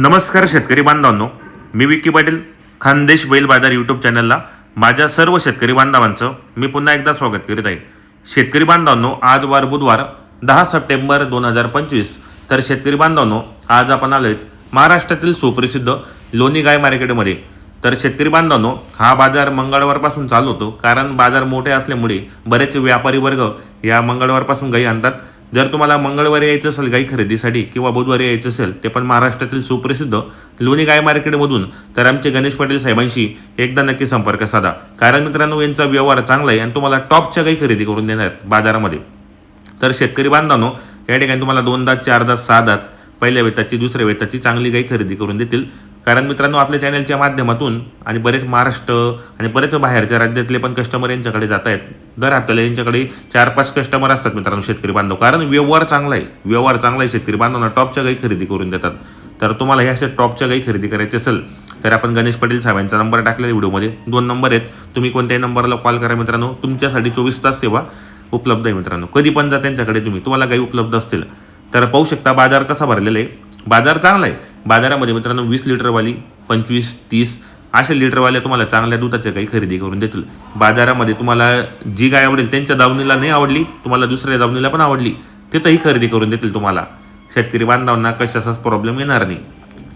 नमस्कार शेतकरी बांधवांनो. मी विक्की पाटील खानदेश बैल बाजार यूट्यूब चॅनलला माझ्या सर्व शेतकरी बांधवांचं मी पुन्हा एकदा स्वागत करीत आहे. शेतकरी बांधवांनो आज वार बुधवार दहा सप्टेंबर दोन हजार पंचवीस. तर शेतकरी बांधवांनो आज आपण आलो आहेत महाराष्ट्रातील सुप्रसिद्ध लोणी गाय मार्केटमध्ये. तर शेतकरी बांधवांनो हा बाजार मंगळवारपासून चालू होतो. कारण बाजार मोठे असल्यामुळे बरेच व्यापारी वर्ग या मंगळवारपासून गाई आणतात. जर तुम्हाला मंगळवारी यायचं असेल गाई खरेदीसाठी किंवा बुधवारी यायचं असेल ते पण महाराष्ट्रातील सुप्रसिद्ध लोणी गाय मार्केटमधून तर आमचे गणेश पाटील साहेबांशी एकदा नक्की संपर्क साधा. कारण मित्रांनो यांचा व्यवहार चांगला आहे आणि तुम्हाला टॉपच्या गाई खरेदी करून देणार आहेत बाजारामध्ये. तर शेतकरी बांधवांनो या ठिकाणी तुम्हाला दोन दात चार दात सहा दात पहिल्या वेताची दुसऱ्या वेताची चांगली गाई खरेदी करून देतील. कारण मित्रांनो आपल्या चॅनलच्या माध्यमातून आणि बरेच महाराष्ट्र आणि बरेच बाहेरच्या राज्यातले पण कस्टमर यांच्याकडे जात आहेत दर हप्त्याला यांच्याकडे चार पाच कस्टमर असतात मित्रांनो शेतकरी बांधव. कारण व्यवहार चांगला आहे. व्यवहार चांगला आहे. शेतकरी बांधवांना टॉपच्या गाई खरेदी करून देतात. तर तुम्हाला ह्या अशा टॉपच्या गाई खरेदी करायची असेल तर आपण गणेश पाटील साहेबांचा नंबर टाकलेला व्हिडिओमध्ये. दोन नंबर आहेत. तुम्ही कोणत्याही नंबरला कॉल करा मित्रांनो. तुमच्यासाठी चोवीस तास सेवा उपलब्ध आहे मित्रांनो. कधी पण जा त्यांच्याकडे तुम्ही. तुम्हाला काही उपलब्ध असतील. तर पाहू शकता बाजार कसा भरलेला आहे. बाजार चांगला आहे. बाजारामध्ये मित्रांनो वीस लिटरवाली पंचवीस तीस असे लिटरवाल्या तुम्हाला चांगल्या दुधाच्या काही खरेदी करून देतील. बाजारामध्ये तुम्हाला जी गाय आवडेल त्यांच्या दावणीला नाही आवडली तुम्हाला दुसऱ्या दावणीला पण आवडली तिथंही खरेदी करून देतील तुम्हाला. शेतकरी बांधवांना कशाचाच प्रॉब्लेम येणार नाही.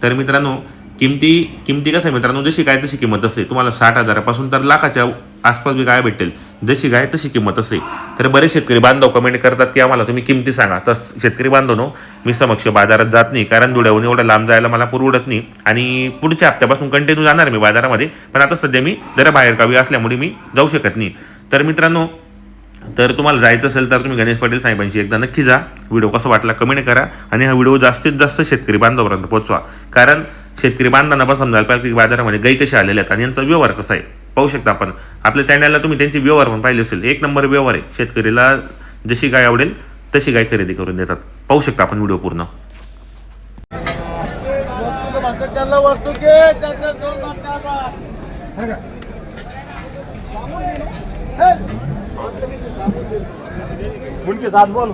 तर मित्रांनो किमती किमती कसं आहे मित्रांनो? जशी काय तशी किंमत असते. तुम्हाला साठ हजारापासून तर लाखाच्या आसपास बी काय भेटेल. जशी गाय तशी किंमत असते. तर बरेच शेतकरी बांधव कमेंट करतात की आम्हाला तुम्ही किमती सांगा. तर शेतकरी बांधवनो मी समक्ष बाजारात जात नाही. कारण धुळ्याहून एवढं लांब जायला मला पुरवडत नाही. आणि पुढच्या हप्त्यापासून कंटिन्यू जाणार मी बाजारामध्ये. पण आता सध्या मी जरा बाहेरगावी असल्यामुळे मी जाऊ शकत नाही. तर मित्रांनो तर तुम्हाला जायचं असेल तर तुम्ही गणेश पाटील साहेबांशी एकदा नक्की जा. व्हिडिओ कसा वाटला कमेंट करा. आणि हा व्हिडिओ जास्तीत जास्त शेतकरी बांधवापर्यंत पोहोचवा. कारण शेतकरी बांधवांना पण समजायला पाहिजे की बाजारामध्ये गाई कशी आलेल्या आहेत आणि यांचा व्यवहार कसा आहे. पाहू शकता आपण. आपल्या चॅनलला तुम्ही त्यांचे व्यवहार पण पाहिले असेल. एक नंबर व्यवहार आहे. शेतकरीला जशी गाय आवडेल तशी गाय खरेदी करून देतात. पाहू शकता आपण व्हिडिओ पूर्ण. उनके साथ बोलो.